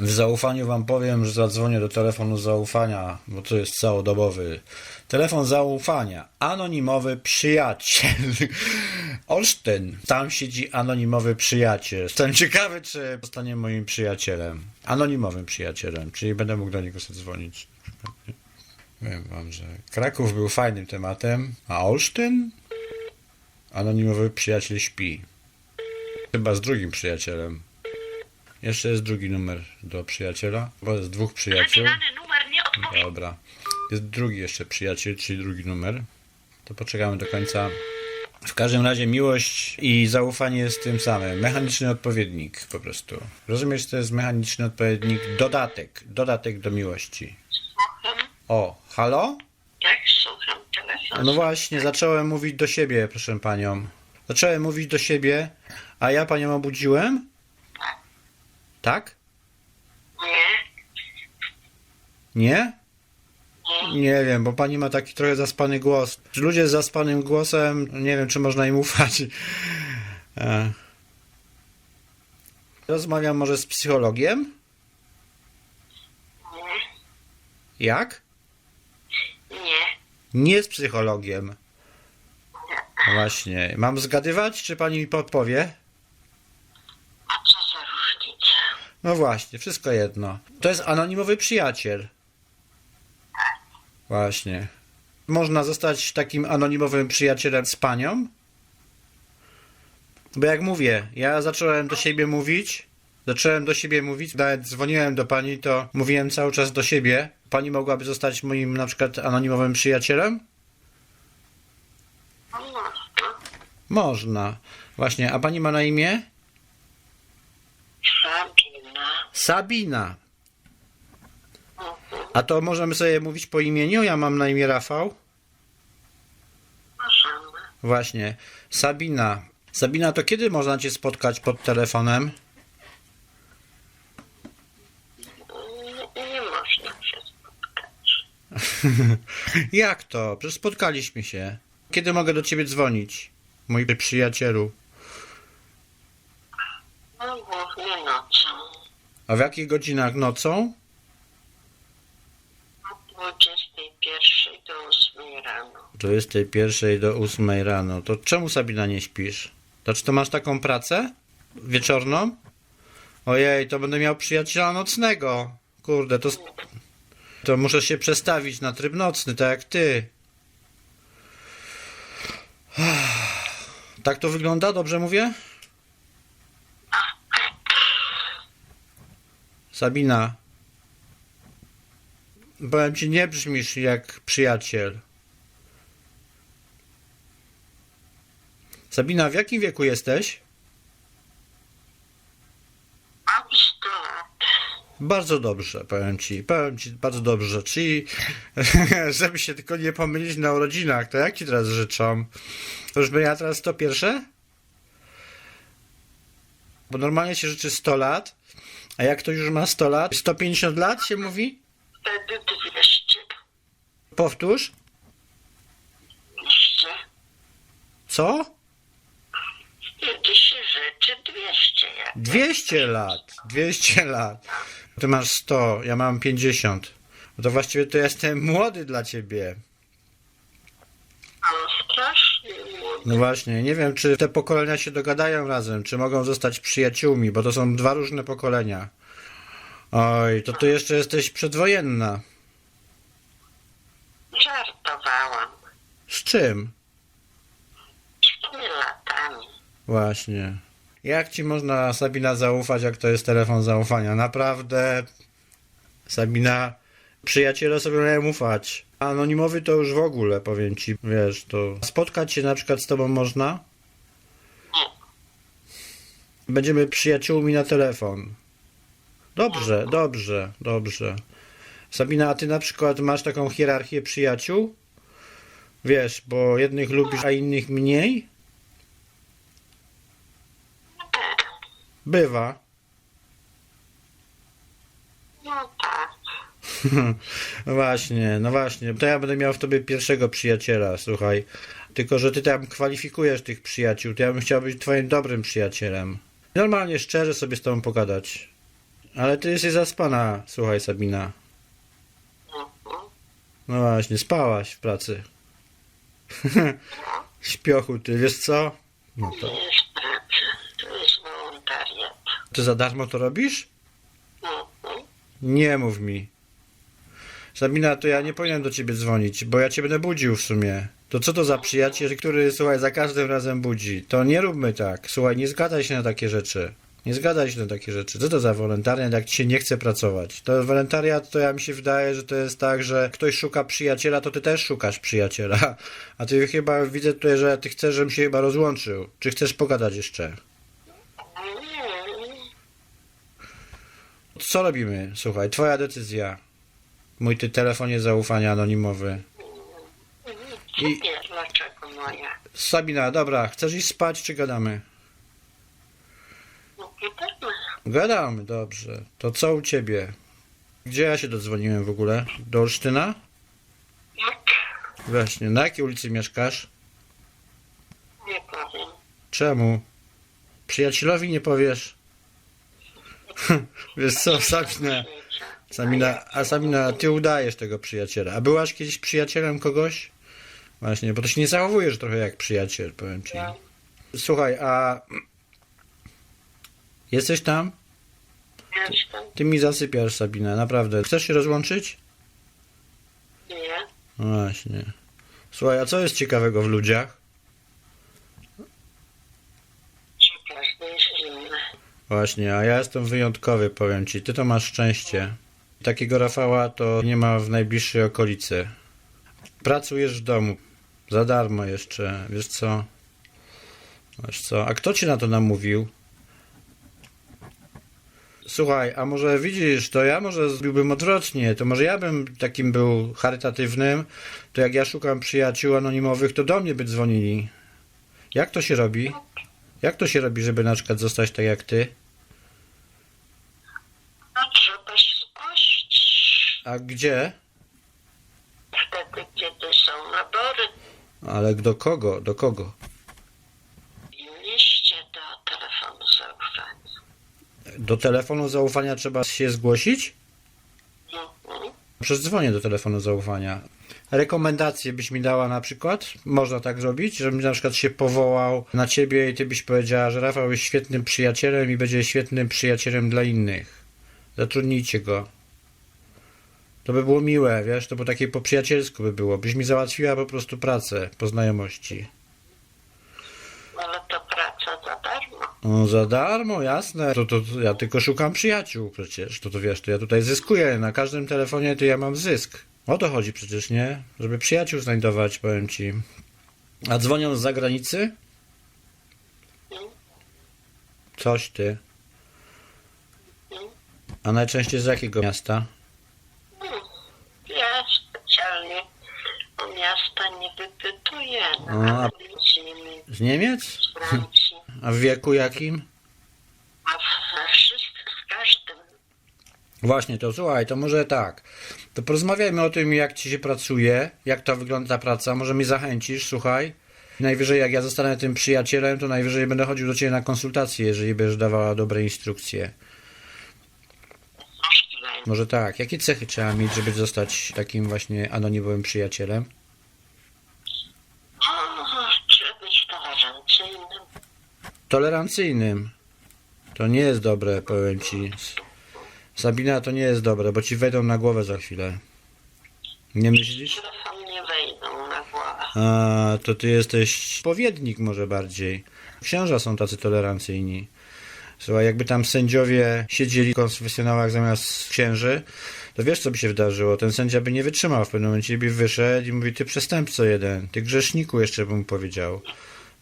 W zaufaniu wam powiem, że zadzwonię do telefonu zaufania, bo to jest całodobowy. Telefon zaufania. Anonimowy przyjaciel. Olsztyn. Tam siedzi anonimowy przyjaciel. Jestem ciekawy, czy zostanie moim przyjacielem. Anonimowym przyjacielem, czyli będę mógł do niego zadzwonić. Powiem wam, że Kraków był fajnym tematem, a Olsztyn? Anonimowy przyjaciel śpi. Chyba z drugim przyjacielem. Jeszcze jest drugi numer do przyjaciela, bo jest dwóch przyjaciół. Numer nie. Dobra. Jest drugi jeszcze przyjaciel, czyli drugi numer. To poczekamy do końca. W każdym razie miłość i zaufanie jest tym samym. Mechaniczny odpowiednik po prostu. Rozumiesz, to jest mechaniczny odpowiednik, dodatek. Dodatek do miłości. Słucham, O, halo? jak słucham telefon. No właśnie, zacząłem mówić do siebie, proszę panią. Zacząłem mówić do siebie, a ja panią obudziłem? Tak? Nie, Nie? nie. Wiem, bo pani ma taki trochę zaspany głos. Ludzie z zaspanym głosem, nie wiem, czy można im ufać. E. Rozmawiam może z psychologiem? Nie, Jak? nie, Nie z psychologiem. nie. Właśnie. Mam zgadywać, czy pani mi podpowie? A co za różnica? No właśnie, wszystko jedno. To jest anonimowy przyjaciel. Właśnie. Można zostać takim anonimowym przyjacielem z panią? Bo jak mówię, ja zacząłem do siebie mówić, zacząłem do siebie mówić, nawet dzwoniłem do pani, to mówiłem cały czas do siebie. Pani mogłaby zostać moim na przykład anonimowym przyjacielem? Można. Właśnie, a pani ma na imię? Sabina. Sabina. A to możemy sobie mówić po imieniu? Ja mam na imię Rafał. Właśnie. Sabina. Sabina, to kiedy można cię spotkać pod telefonem? Nie, nie można się spotkać. Jak to? Przecież spotkaliśmy się. Kiedy mogę do ciebie dzwonić? Mój przyjacielu. No głównie nocą. A w jakich godzinach nocą? Od 21 do 8 rano. 21 do 8 rano. To czemu Sabina nie śpisz? To czy to masz taką pracę? Wieczorną? Ojej, to będę miał przyjaciela nocnego. Kurde, to... To muszę się przestawić na tryb nocny, tak jak ty. Tak to wygląda? Dobrze mówię? Sabina. Powiem ci, nie brzmisz jak przyjaciel. Sabina, w jakim wieku jesteś? Mam 100 lat. Bardzo dobrze, powiem ci, powiem ci bardzo dobrze. Czyli, żeby się tylko nie pomylić na urodzinach, to jak ci teraz życzą? Już ja teraz 101? Bo normalnie się życzy 100 lat, a jak ktoś już ma 100 lat, 150 lat się mówi? Wtedy 200. Powtórz. Jeszcze. Co? Się rzeczy 200. Jak 200 lat. 200 lat. Ty masz 100, ja mam 50. No to właściwie to jestem młody dla ciebie. Mam strasznie młody. No właśnie, nie wiem, czy te pokolenia się dogadają razem, czy mogą zostać przyjaciółmi, bo to są dwa różne pokolenia. Oj, to ty jeszcze jesteś przedwojenna. Żartowałam. Z czym? Z tymi latami. Właśnie. Jak ci można, Sabina, zaufać, jak to jest telefon zaufania? Naprawdę, Sabina, przyjaciele sobie mają ufać. Anonimowy to już w ogóle, powiem ci, wiesz, to spotkać się na przykład z tobą można? Będziemy przyjaciółmi na telefon. Dobrze, dobrze, dobrze. Sabina, a ty na przykład masz taką hierarchię przyjaciół? Wiesz, bo jednych lubisz, a innych mniej? Bywa. No tak. No właśnie, no właśnie. To ja będę miał w tobie pierwszego przyjaciela, słuchaj. Tylko, że ty tam kwalifikujesz tych przyjaciół, to ja bym chciał być twoim dobrym przyjacielem. Normalnie, szczerze sobie z tobą pogadać. Ale ty jesteś zaspana, słuchaj Sabina. No właśnie, spałaś w pracy. Śpiochu, ty wiesz co? No To to. jest praca, to jest wolontariat. Ty za darmo to robisz? Mhm. Nie mów mi. Sabina, to ja nie powinienem do ciebie dzwonić, bo ja cię będę budził w sumie. To co to za przyjaciel, który, słuchaj, za każdym razem budzi? To nie róbmy tak. Słuchaj, nie zgadaj się na takie rzeczy. Nie zgadaj się na takie rzeczy. Co to za wolontariat, jak ci się nie chce pracować? To wolontariat, to ja mi się wydaje, że to jest tak, że ktoś szuka przyjaciela, to ty też szukasz przyjaciela. A ty chyba, widzę tutaj, że ty chcesz, żebym się chyba rozłączył. Czy chcesz pogadać jeszcze? Co robimy? Słuchaj, twoja decyzja. Mój ty telefonie zaufania anonimowy. I- dlaczego moja? Sabina, dobra, chcesz iść spać, czy gadamy? No gadamy. Gadamy, dobrze. To co u ciebie? Gdzie ja się dodzwoniłem w ogóle? Do Olsztyna? Jak? Właśnie, na jakiej ulicy mieszkasz? Nie powiem. Czemu? Przyjacielowi nie powiesz? Wiesz co, Sabina, Sabina, a Sabina, ty udajesz tego przyjaciela. A byłaś kiedyś przyjacielem kogoś? Właśnie, bo to się nie zachowujesz trochę jak przyjaciel, powiem ci. Ja. Słuchaj, a... Jesteś tam? Jestem. Ty mi zasypiasz, Sabina, naprawdę. Chcesz się rozłączyć? Nie. No właśnie. Słuchaj, a co jest ciekawego w ludziach? Każdy jest inny. Właśnie, a ja jestem wyjątkowy, powiem ci. Ty to masz szczęście. Takiego Rafała to nie ma w najbliższej okolicy. Pracujesz w domu. Za darmo jeszcze. Wiesz co? Wiesz co? A kto ci na to namówił? Słuchaj, a może widzisz, to ja może zrobiłbym odwrotnie, to może ja bym takim był charytatywnym, to jak ja szukam przyjaciół anonimowych, to do mnie by dzwonili. Jak to się robi? Jak to się robi, żeby na przykład zostać tak jak ty? No trzeba się zgłosić. A gdzie? Wtedy, kiedy są nabory Ale do kogo? Do kogo? liście do telefonu zaufania. Do telefonu zaufania trzeba się zgłosić? Mhm. Przez dzwonię do telefonu zaufania. Rekomendacje byś mi dała na przykład? Można tak zrobić? Żebym na przykład się powołał na ciebie i ty byś powiedziała, że Rafał jest świetnym przyjacielem i będzie świetnym przyjacielem dla innych. Zatrudnijcie go. To by było miłe, wiesz, to by takie po przyjacielsku by było. Byś mi załatwiła po prostu pracę po znajomości. Ale to praca za darmo. No za darmo, jasne. To, to, to ja tylko szukam przyjaciół przecież. To, to wiesz, to ja tutaj zyskuję. Na każdym telefonie to ja mam zysk. O to chodzi przecież, nie? Żeby przyjaciół znajdować, powiem ci. A dzwonią z zagranicy? Coś ty. A najczęściej z jakiego miasta? Ja specjalnie o miasta no, A. z Niemiec? z Francji, A w wieku jakim? a we wszystkich, z każdym. Właśnie, to słuchaj, to może tak. To porozmawiajmy o tym, jak ci się pracuje, jak to wygląda ta praca. Może mnie zachęcisz, słuchaj. Najwyżej, jak ja zostanę tym przyjacielem, to najwyżej będę chodził do ciebie na konsultacje, jeżeli będziesz dawała dobre instrukcje. Może tak. Jakie cechy trzeba mieć, żeby zostać takim właśnie anonimowym przyjacielem? O, trzeba być tolerancyjnym. Tolerancyjnym. To nie jest dobre, powiem ci. Sabina, to nie jest dobre, bo ci wejdą na głowę za chwilę. Nie myślisz? Telefon nie wejdą na głowę. A, to ty jesteś powiednik może bardziej. Księża są tacy tolerancyjni. Słuchaj, jakby tam sędziowie siedzieli w konfesjonałach zamiast księży, to wiesz co by się wydarzyło? Ten sędzia by nie wytrzymał w pewnym momencie, by wyszedł i mówi, ty przestępco jeden, ty grzeszniku jeszcze bym powiedział.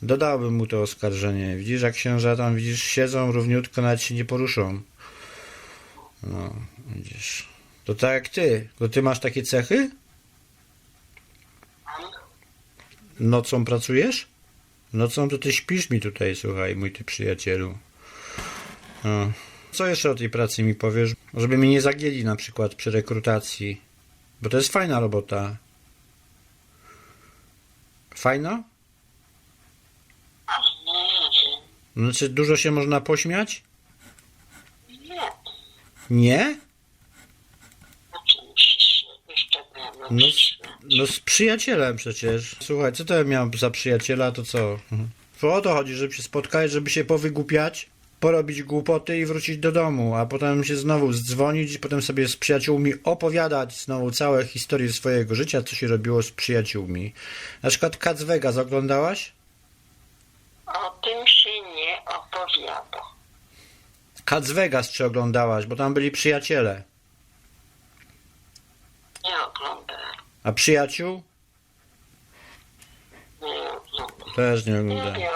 Dodałbym mu to oskarżenie. Widzisz, jak księża tam, widzisz, siedzą równiutko, nawet się nie poruszą. No, widzisz. To tak jak ty. To ty masz takie cechy? Nocą pracujesz? Nocą to ty śpisz mi tutaj, słuchaj, mój ty przyjacielu. O. Co jeszcze o tej pracy mi powiesz? Żeby mnie nie zagięli na przykład przy rekrutacji. Bo to jest fajna robota. Fajna? Ale nie wiem. Znaczy dużo się można pośmiać? Nie. Nie? Musisz jeszcze ja mam No, z, no z przyjacielem przecież. Słuchaj, co to ja miałem za przyjaciela, to co? Mhm. To o to chodzi, żeby się spotkać, żeby się powygłupiać, porobić głupoty i wrócić do domu, a potem się znowu zdzwonić i potem sobie z przyjaciółmi opowiadać znowu całe historie swojego życia, co się robiło z przyjaciółmi. Na przykład Cats Vegas oglądałaś? O tym się nie opowiada. Cats Vegas czy oglądałaś, bo tam byli przyjaciele. Nie oglądałem. A przyjaciół? Nie oglądam. Też nie oglądałem. nie,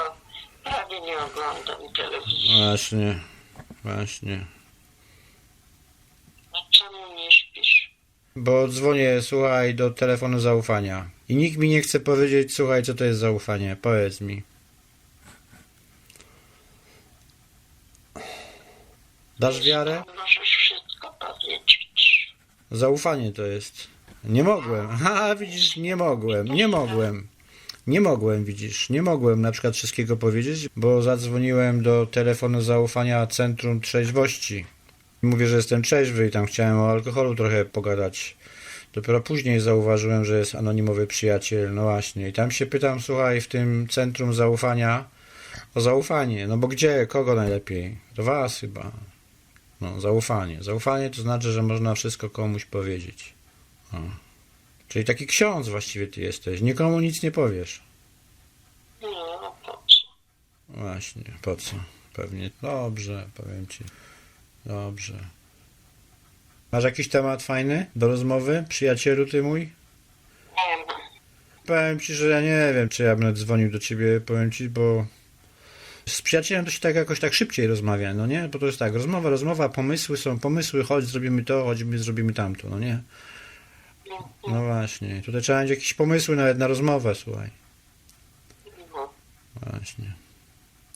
prawie nie oglądam telewizji. Właśnie, właśnie. A czemu nie śpisz? Bo dzwonię, słuchaj, do telefonu zaufania. I nikt mi nie chce powiedzieć, słuchaj, co to jest zaufanie. Powiedz mi. Dasz wiarę? Możesz wszystko powiedzieć. Zaufanie to jest. Nie mogłem. Ha, widzisz, nie mogłem, nie mogłem. Nie mogłem, widzisz, nie mogłem na przykład wszystkiego powiedzieć, bo zadzwoniłem do telefonu zaufania Centrum Trzeźwości. Mówię, że jestem trzeźwy i tam chciałem o alkoholu trochę pogadać. Dopiero później zauważyłem, że jest anonimowy przyjaciel, no właśnie. I tam się pytam, słuchaj, w tym Centrum Zaufania o zaufanie. No bo gdzie, kogo najlepiej? Do was chyba. No, zaufanie. Zaufanie to znaczy, że można wszystko komuś powiedzieć. O. Czyli taki ksiądz właściwie ty jesteś. Nikomu nic nie powiesz. Nie, no po co? Właśnie, po co? Pewnie. Dobrze, powiem ci. Dobrze. Masz jakiś temat fajny do rozmowy, przyjacielu ty mój? Nie. Powiem ci, że ja nie wiem, czy ja bym dzwonił do ciebie, powiem ci, bo z przyjacielem to się tak jakoś tak szybciej rozmawia, no nie? Bo to jest tak, rozmowa, rozmowa, pomysły są pomysły, chodź, zrobimy to, choćby zrobimy tamto, no nie? No właśnie, tutaj trzeba mieć jakieś pomysły nawet na rozmowę, słuchaj. No, Właśnie.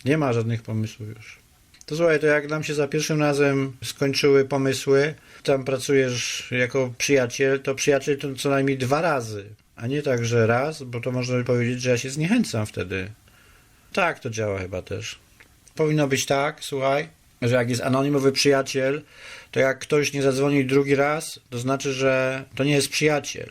Nie ma żadnych pomysłów już. To słuchaj, to jak nam się za pierwszym razem skończyły pomysły, tam pracujesz jako przyjaciel, to przyjaciel to co najmniej dwa razy, a nie tak, że raz, bo to można by powiedzieć, że ja się zniechęcam wtedy. Tak to działa chyba też. Powinno być tak, słuchaj, że jak jest anonimowy przyjaciel, to jak ktoś nie zadzwoni drugi raz, to znaczy, że to nie jest przyjaciel.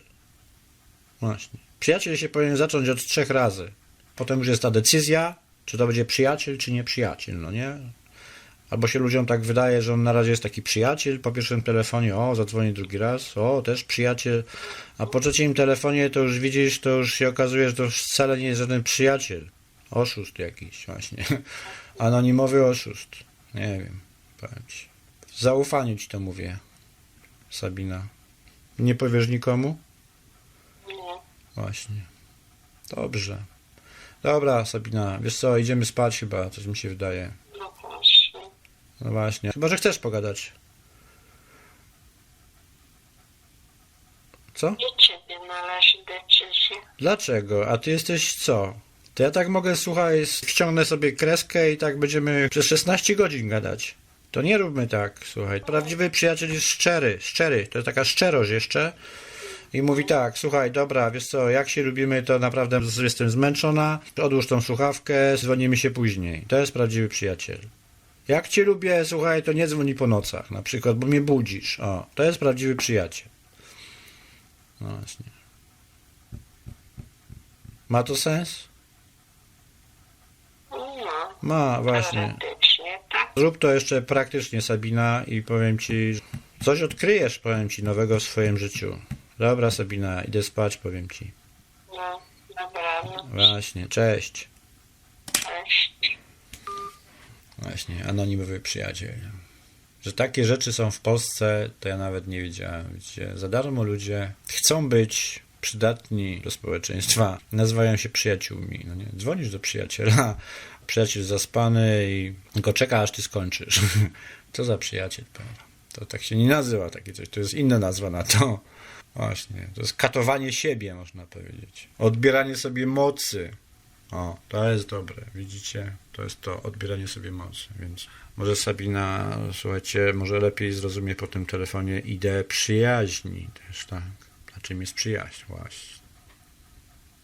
Właśnie. Przyjaciel się powinien zacząć od trzech razy. Potem już jest ta decyzja, czy to będzie przyjaciel, czy nie przyjaciel, no nie? Albo się ludziom tak wydaje, że on na razie jest taki przyjaciel, po pierwszym telefonie, o, zadzwoni drugi raz, o, też przyjaciel, a po trzecim telefonie to już widzisz, to już się okazuje, że to wcale nie jest żaden przyjaciel. Oszust jakiś właśnie. Anonimowy oszust. Nie wiem, powiem ci. W zaufaniu ci to mówię, Sabina. Nie powiesz nikomu? nie. Właśnie. Dobrze. Dobra, Sabina, wiesz co, idziemy spać chyba, coś mi się wydaje. No właśnie. No właśnie. Chyba, że chcesz pogadać. Co? Nie ciebie należy decyzja. Dlaczego? A ty jesteś co? To ja tak mogę, słuchaj, ściągnę sobie kreskę i tak będziemy przez 16 godzin gadać. To nie róbmy tak, słuchaj. Prawdziwy przyjaciel jest szczery, szczery. To jest taka szczerość jeszcze. I mówi tak, słuchaj, dobra, wiesz co, jak się lubimy, to naprawdę jestem zmęczona, odłóż tą słuchawkę, dzwonimy się później. To jest prawdziwy przyjaciel. Jak cię lubię, słuchaj, to nie dzwoni po nocach, na przykład, bo mnie budzisz. O, to jest prawdziwy przyjaciel. No właśnie. Ma to sens? No, Ma, właśnie. teoretycznie tak. Zrób to jeszcze praktycznie, Sabina, i powiem ci, coś odkryjesz, powiem ci, nowego w swoim życiu. Dobra, Sabina, idę spać, powiem ci. No, dobranoc. Właśnie, cześć. Cześć. Właśnie, anonimowy przyjaciel. Że takie rzeczy są w Polsce, to ja nawet nie wiedziałem. Widzicie, za darmo ludzie chcą być przydatni do społeczeństwa. Nazywają się przyjaciółmi. No nie? Dzwonisz do przyjaciela, przyjaciel zaspany i tylko czeka, aż ty skończysz. Co za przyjaciel, prawda? To tak się nie nazywa takie coś. To jest inna nazwa na to. Właśnie, to jest katowanie siebie, można powiedzieć. Odbieranie sobie mocy. O, to jest dobre, widzicie? To jest to odbieranie sobie mocy, więc może Sabina, słuchajcie, może lepiej zrozumie po tym telefonie ideę przyjaźni też, tak? Czym jest przyjaźń właśnie?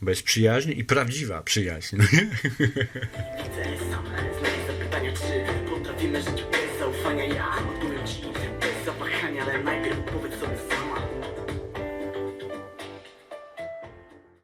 Bo jest przyjaźń i prawdziwa przyjaźń. no? Chcę